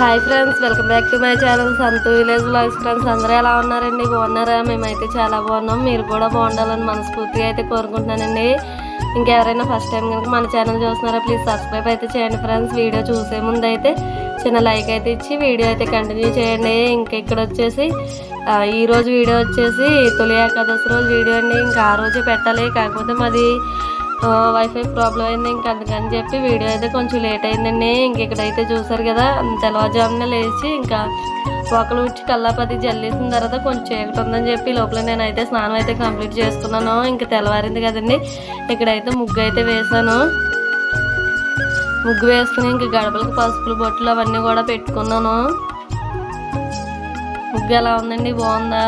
Hi friends welcome back to my channel Santhu village vlogs friends అందరూ ఎలా ఉన్నారండి? బాగున్నారా? మేమైతే చాలా బాగున్నాం. మీరు కూడా బాగుండాలని మనస్ఫూర్తిగా అయితే కోరుకుంటున్నానండి. ఇంకెవరైనా ఫస్ట్ టైం కనుక మన ఛానల్ చూస్తున్నారా ప్లీజ్ సబ్స్క్రైబ్ అయితే చేయండి ఫ్రెండ్స్ వీడియో చూసే ముందు అయితే చిన్న లైక్ అయితే ఇచ్చి వీడియో అయితే కంటిన్యూ చేయండి. ఇంకా ఇక్కడ వచ్చేసి ఈరోజు వీడియో వచ్చేసి తొలి ఏకాదశి రోజు వీడియో అండి. ఇంకా ఆ రోజే పెట్టాలి. కాకపోతే మాది వైఫై ప్రాబ్లం అయింది. ఇంక అందుకని చెప్పి వీడియో అయితే కొంచెం లేట్ అయిందండి. ఇంక ఇక్కడైతే చూసారు కదా తెల్లవారుజామున లేచి ఇంకా ఒకళ్ళు వచ్చి కల్లాపతి జల్లేసిన తర్వాత కొంచెం చీకటి ఉందని చెప్పి లోపల నేనైతే స్నానం అయితే కంప్లీట్ చేసుకున్నాను. ఇంకా తెల్లవారింది కదండి. ఇక్కడైతే ముగ్గు అయితే వేసాను ముగ్గు వేసుకుని ఇంక గడపలకు పసుపులు బొట్లు అవన్నీ కూడా పెట్టుకున్నాను. ముగ్గు ఎలా ఉందండి? బాగుందా?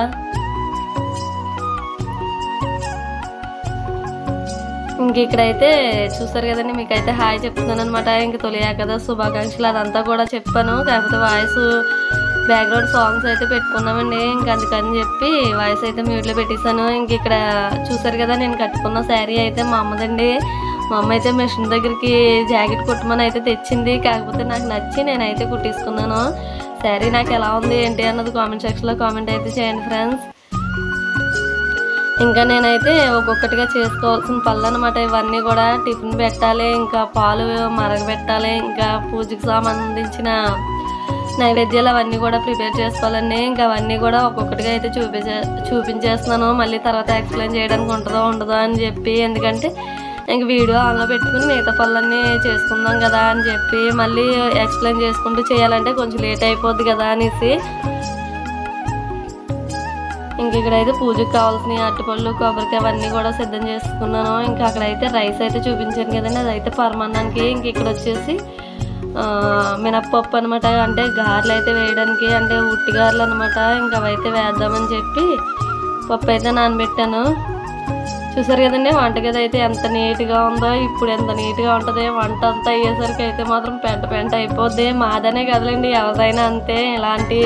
ఇంక ఇక్కడైతే చూస్తారు కదండి మీకైతే హాయ్ చెప్తున్నాను అనమాట ఇంక తొలియా కదా శుభాకాంక్షలు అదంతా కూడా చెప్పాను. కాకపోతే వాయిస్ బ్యాక్గ్రౌండ్ సాంగ్స్ అయితే పెట్టుకున్నామండి. ఇంక అందుకని చెప్పి వాయిస్ అయితే మ్యూట్లో పెట్టేశాను. ఇంక ఇక్కడ చూసారు కదా నేను కట్టుకున్న శారీ అయితే మా అమ్మదండి. మా అమ్మ అయితే మిషన్ దగ్గరికి జాకెట్ కుట్టమని అయితే తెచ్చింది. కాకపోతే నాకు నచ్చి నేనైతే కుట్టించుకున్నాను శారీ నాకు ఎలా ఉంది ఏంటి అన్నది కామెంట్ సెక్షన్లో కామెంట్ అయితే చేయండి ఫ్రెండ్స్. ఇంకా నేనైతే ఒక్కొక్కటిగా చేసుకోవాల్సిన పళ్ళు అనమాట ఇవన్నీ కూడా టిఫిన్ పెట్టాలి ఇంకా పాలు మరగబెట్టాలి ఇంకా పూజకు సంబంధించిన నైవేద్యాలు అవన్నీ కూడా ప్రిపేర్ చేసుకోవాలండి. ఇంకా అవన్నీ కూడా ఒక్కొక్కటిగా అయితే చూపించే చూపించేస్తున్నాను. మళ్ళీ తర్వాత ఎక్స్ప్లెయిన్ చేయడానికి ఉంటుందో ఉండదో అని చెప్పి. ఎందుకంటే ఇంక వీడియో ఆన్లో పెట్టుకుని మిగతా పనులన్నీ చేసుకుందాం కదా అని చెప్పి మళ్ళీ ఎక్స్ప్లెయిన్ చేసుకుంటూ చేయాలంటే కొంచెం లేట్ అయిపోద్ది కదా అనేసి ఇక్కడైతే పూజకి కావాల్సిన అరటిపళ్ళు కొబ్బరికాయ అవన్నీ కూడా సిద్ధం చేసుకున్నాను. ఇంకా అక్కడైతే రైస్ అయితే చూపించాను కదండి అదైతే పరమాన్నానికి ఇంక ఇక్కడ వచ్చేసి మినప్పప్పు అనమాట అంటే గారెలు అయితే వేయడానికి అంటే ఉట్టి గారెలు అనమాట ఇంకా అవైతే వేద్దామని చెప్పి పప్పు అయితే నానబెట్టాను. చూసారు కదండి వంటగది అయితే ఎంత నీట్గా ఉందో ఇప్పుడు ఎంత నీట్గా ఉంటుంది వంట అంతా అయ్యేసరికి అయితే మాత్రం పెంట పెంట అయిపోద్ది. మాదనే కదలండి ఎవరిదైనా అంతే ఇలాంటి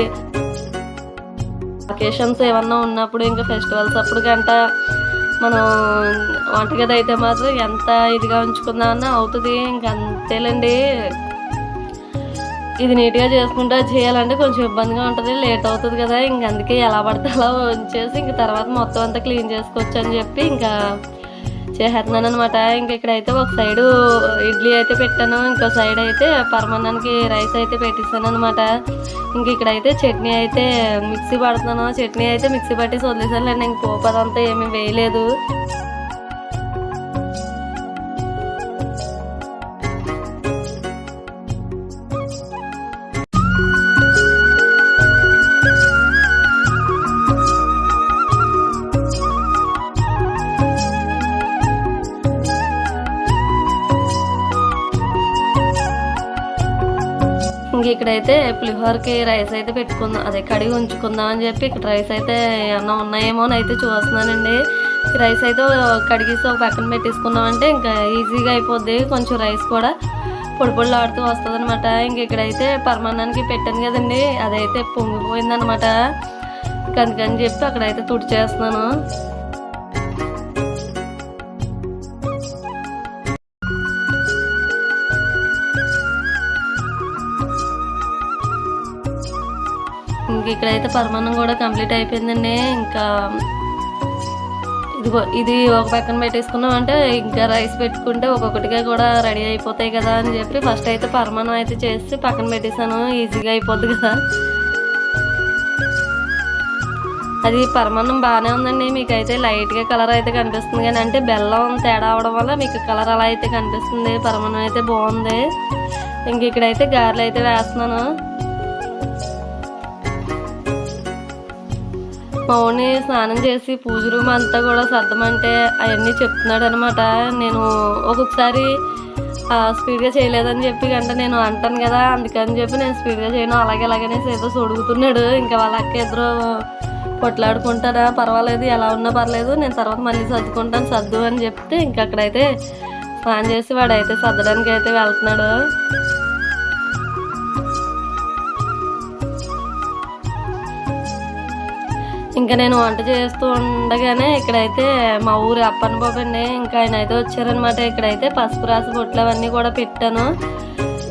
అకేషన్స్ ఏమన్నా ఉన్నప్పుడు ఇంకా ఫెస్టివల్స్ అప్పుడు గంట మనం వంటగది అయితే మాత్రం ఎంత ఇదిగా ఉంచుకుందామన్నా అవుతుంది. ఇంక అంతేలండి. ఇది నీట్గా చేసుకుంటా చేయాలంటే కొంచెం ఇబ్బందిగా ఉంటుంది. లేట్ అవుతుంది కదా. ఇంక అందుకే ఎలా పడితే అలా ఉంచేసి ఇంక తర్వాత మొత్తం అంతా క్లీన్ చేసుకోవచ్చు అని చెప్పి ఇంకా చేసేస్తున్నాను అనమాట ఇంక ఇక్కడైతే ఒక సైడు ఇడ్లీ అయితే పెట్టాను ఇంకో సైడ్ అయితే పరమాన్నానికి రైస్ అయితే పెట్టిస్తాను అనమాట ఇంక ఇక్కడైతే చట్నీ అయితే మిక్సీ పడుతున్నాను. చట్నీ అయితే మిక్సీ పట్టేసి వదిలేసాను లేండి ఇంక పోపదంతా ఏమీ వేయలేదు. ఇంక ఇక్కడైతే పులిహోరకి రైస్ అయితే పెట్టుకుందాం. అదే కడిగి ఉంచుకుందాం అని చెప్పి ఇక్కడ రైస్ అయితే ఏమన్నా ఉన్నాయేమో అని అయితే చూస్తున్నానండి. రైస్ అయితే కడిగేసి ఒక పక్కన పెట్టేసుకున్నామంటే ఇంకా ఈజీగా అయిపోద్ది. కొంచెం రైస్ కూడా పొడి పొడిలు ఆడుతూ వస్తుంది అనమాట ఇంక ఇక్కడైతే పరమాన్నానికి పెట్టాను కదండి. అదైతే పొంగిపోయిందనమాట ఇంక అందుకని చెప్పి అక్కడైతే తుడిచేస్తున్నాను. ఇంక ఇక్కడైతే పరమాన్నం కూడా కంప్లీట్ అయిపోయిందండి. ఇంకా ఇదిగో ఇది ఒక పక్కన పెట్టేసుకున్నాం. అంటే ఇంకా రైస్ పెట్టుకుంటే ఒక్కొక్కటిగా కూడా రెడీ అయిపోతాయి కదా అని చెప్పి ఫస్ట్ అయితే పరమాన్నం అయితే చేసి పక్కన పెట్టేశాను. ఈజీగా అయిపోద్ది కదా. అది పరమాన్నం బాగానే ఉందండి. మీకు అయితే లైట్గా కలర్ అయితే కనిపిస్తుంది కానీ అంటే బెల్లం తేడా అవడం వల్ల మీకు కలర్ అలా అయితే కనిపిస్తుంది. పరమాన్నం అయితే బాగుంది. ఇంక ఇక్కడైతే గారెలు అయితే వేస్తున్నాను. మా స్నానం చేసి పూజ రూమ్ అంతా కూడా సర్దమంటే అవన్నీ చెప్తున్నాడు అనమాట నేను ఒక్కొక్కసారి స్పీడ్గా చేయలేదని చెప్పి అంటే నేను అంటాను కదా అందుకని చెప్పి నేను స్పీడ్గా చేయను. అలాగే అలాగనేసి ఏదో సొడుగుతున్నాడు. ఇంకా వాళ్ళ అక్క ఇద్దరు కొట్లాడుకుంటారా? పర్వాలేదు ఎలా ఉన్నా పర్లేదు. నేను తర్వాత మళ్ళీ సర్దుకుంటాను సర్దు అని చెప్తే ఇంక అక్కడైతే స్నానం చేసి వాడైతే సర్దడానికి అయితే వెళ్తున్నాడు. ఇంకా నేను వంట చేస్తూ ఉండగానే ఇక్కడైతే మా ఊరు అప్పన్న బాబు అండి. ఇంకా ఆయన అయితే వచ్చారనమాట ఇక్కడైతే పసుపు రాసి బొట్లు అవన్నీ కూడా పెట్టాను.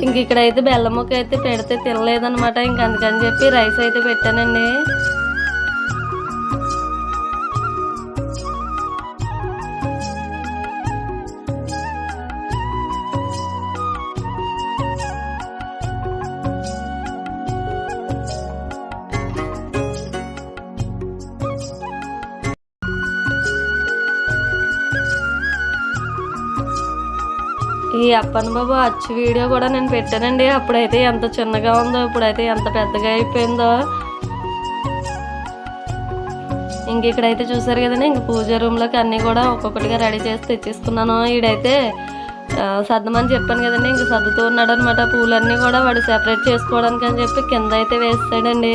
ఇంక ఇక్కడైతే బెల్లం ముక్క అయితే పెడితే తినలేదనమాట ఇంక అందుకని చెప్పి రైస్ అయితే పెట్టానండి. ఈ అప్పన్ బాబు అచ్చు వీడియో కూడా నేను పెట్టానండి. అప్పుడైతే ఎంత చిన్నగా ఉందో ఇప్పుడైతే ఎంత పెద్దగా అయిపోయిందో. ఇంక ఇక్కడైతే చూసారు కదండి ఇంక పూజ రూమ్లోకి అన్నీ కూడా ఒక్కొక్కటిగా రెడీ చేసి తెచ్చేసుకున్నాను. ఈడైతే సర్దమని చెప్పాను కదండి ఇంక సర్దుతూ ఉన్నాడు అనమాట పూలన్నీ కూడా వాడు సెపరేట్ చేసుకోవడానికి అని చెప్పి కింద అయితే వేస్తాడండి.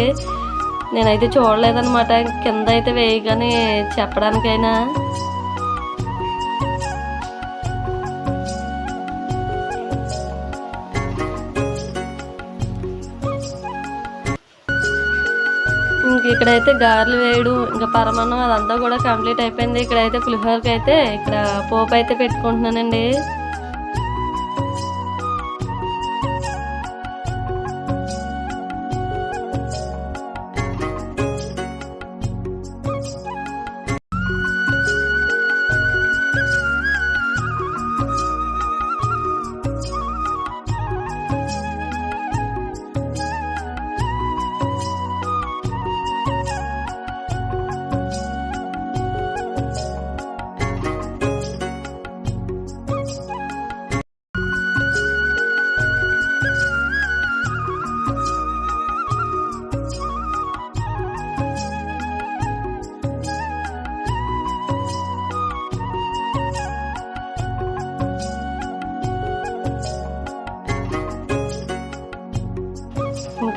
నేనైతే చూడలేదనమాట కింద అయితే వేయగానే చెప్పడానికైనా. ఇక్కడైతే గారెలు వేయడం ఇంకా పరమాన్నం అదంతా కూడా కంప్లీట్ అయిపోయింది. ఇక్కడైతే పులిహోరకి అయితే ఇక్కడ పోపు అయితే పెట్టుకుంటున్నానండి.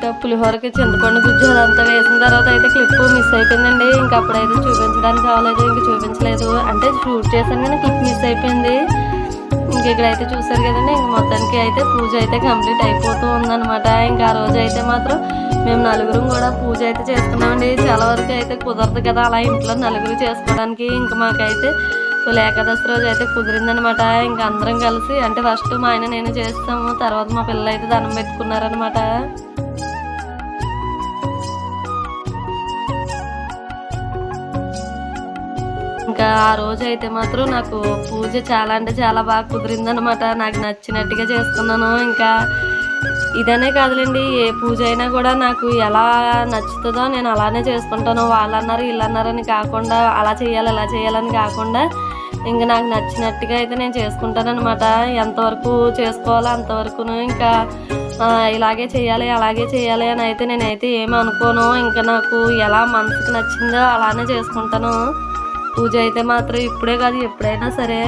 ఇంకా పులిహోరకి చింతపండు గుజ్జు అదంతా వేసిన తర్వాత అయితే క్లిప్ మిస్ అయిపోయిందండి. ఇంకా అప్పుడైతే చూపించడానికి కావలేదు ఇంకా చూపించలేదు. అంటే షూట్ చేశాను కానీ క్లిప్ మిస్ అయిపోయింది. ఇంక ఇక్కడైతే చూసారు కదండి ఇంక మొత్తానికి అయితే పూజ అయితే కంప్లీట్ అయిపోతూ ఉందన్నమాట. ఇంకా ఆ రోజు అయితే మాత్రం మేము నలుగురం కూడా పూజ అయితే చేసుకున్నామండి చాలా వరకు అయితే కుదరదు కదా అలా ఇంట్లో నలుగురు చేసుకోవడానికి. ఇంకా మాకైతే తొలి ఏకాదశి రోజు అయితే కుదిరిందనమాట ఇంకా అందరం కలిసి అంటే ఫస్ట్ మా ఆయన నేను చేస్తాము. తర్వాత మా పిల్లలు అయితే దండం పెట్టుకున్నారనమాట ఇంకా ఆ రోజు అయితే మాత్రం నాకు పూజ చాలా అంటే చాలా బాగా కుదిరిందనమాట నాకు నచ్చినట్టుగా చేసుకున్నాను. ఇంకా ఇదనే కాదులేండి ఏ పూజ అయినా కూడా నాకు ఎలా నచ్చుతుందో నేను అలానే చేసుకుంటాను. వాళ్ళు అన్నారు వీళ్ళు అన్నారని కాకుండా అలా చేయాలి ఇలా చేయాలని కాకుండా ఇంకా నాకు నచ్చినట్టుగా అయితే నేను చేసుకుంటానమాట ఎంతవరకు చేసుకోవాలో అంతవరకును ఇంకా ఇలాగే చేయాలి అలాగే చేయాలి అని అయితే నేనైతే ఏమి అనుకోను ఇంకా నాకు ఎలా మనసుకు నచ్చిందో అలానే చేసుకుంటాను. పూజ అయితే మాత్రం ఇప్పుడే కాదు ఎప్పుడైనా సరే.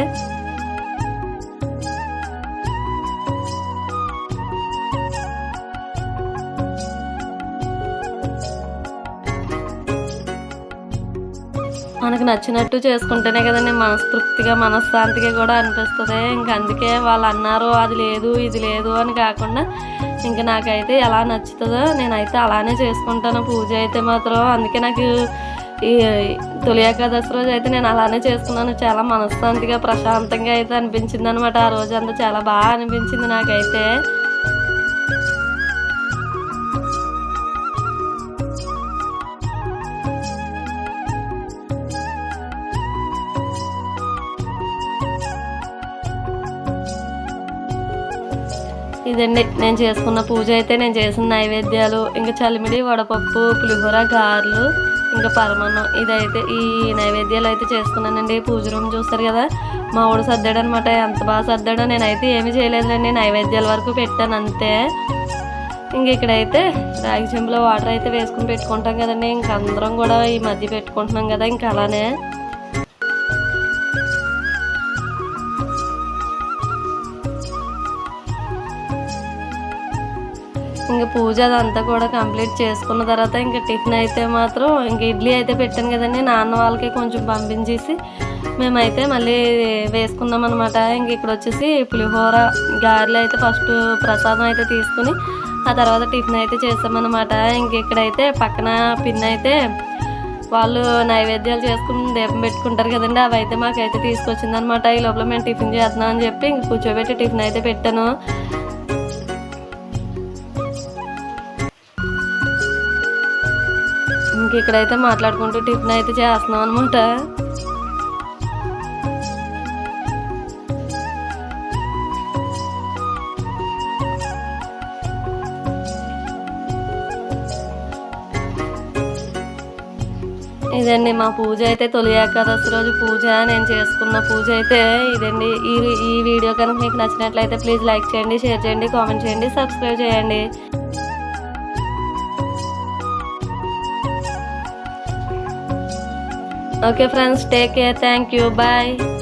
మనకు నచ్చినట్టు చేసుకుంటేనే కదండి మనస్తృప్తిగా మనశ్శాంతిగా కూడా అనిపిస్తుంది. ఇంక అందుకే వాళ్ళు అన్నారు అది లేదు ఇది లేదు అని కాకుండా ఇంక నాకైతే ఎలా నచ్చుతుందో నేనైతే అలానే చేసుకుంటాను. పూజ అయితే మాత్రం అందుకే నాకు ఈ తొలి ఏకాదశి రోజు అయితే నేను అలానే చేసుకున్నాను. చాలా మనశ్శాంతిగా ప్రశాంతంగా అయితే అనిపించింది అనమాట ఆ రోజు అంతా చాలా బాగా అనిపించింది నాకైతే. ఇదండి. నేను చేసుకున్న పూజ అయితే నేను చేసిన నైవేద్యాలు. ఇంకా చలిమిడి వడపప్పు పులిహోర గారెలు. ఇంకా పరమాన్నం ఇదైతే ఈ నైవేద్యాలు అయితే చేసుకున్నానండి పూజ రూమ్ చూస్తారు కదా మా ఊడు సర్దాడు అనమాట ఎంత బాగా సర్దాడో నేనైతే ఏమీ చేయలేదులేండి. నైవేద్యాల వరకు పెట్టాను అంతే. ఇంక ఇక్కడైతే రాగి చెంబులో వాటర్ అయితే వేసుకుని పెట్టుకుంటాం కదండి. ఇంక అందరం కూడా ఈ మధ్య పెట్టుకుంటున్నాం కదా ఇంకా అలానే ఇంకా పూజ అదంతా కూడా కంప్లీట్ చేసుకున్న తర్వాత ఇంకా టిఫిన్ అయితే మాత్రం ఇంకా ఇడ్లీ అయితే పెట్టాను కదండి. నాన్న వాళ్ళకి కొంచెం పంపించేసి మేమైతే మళ్ళీ వేసుకున్నాం అనమాట ఇంక ఇక్కడ వచ్చేసి పులిహోర గారెలు అయితే ఫస్ట్ ప్రసాదం అయితే తీసుకుని ఆ తర్వాత టిఫిన్ అయితే చేసామన్నమాట. ఇంక ఇక్కడైతే పక్కన పిన్ అయితే వాళ్ళు నైవేద్యాలు చేసుకుని దీపం పెట్టుకుంటారు కదండి. అవి అయితే మాకైతే తీసుకొచ్చింది అనమాట ఈ లోపల మేము టిఫిన్ చేస్తున్నాం అని చెప్పి ఇంక కూర్చోబెట్టి టిఫిన్ అయితే పెట్టాను. ఇక్కడైతే మాట్లాడుకుంటూ టిఫిన్ అయితే చేస్తున్నాం అనమాట ఇదండి మా పూజ అయితే తొలి ఏకాదశి రోజు పూజ నేను చేసుకున్న పూజ అయితే ఇదండి. ఈ ఈ వీడియో కనుక మీకు నచ్చినట్లయితే ప్లీజ్ లైక్ చేయండి షేర్ చేయండి కామెంట్ చేయండి సబ్స్క్రైబ్ చేయండి. Okay, friends, take care. Thank you. Bye.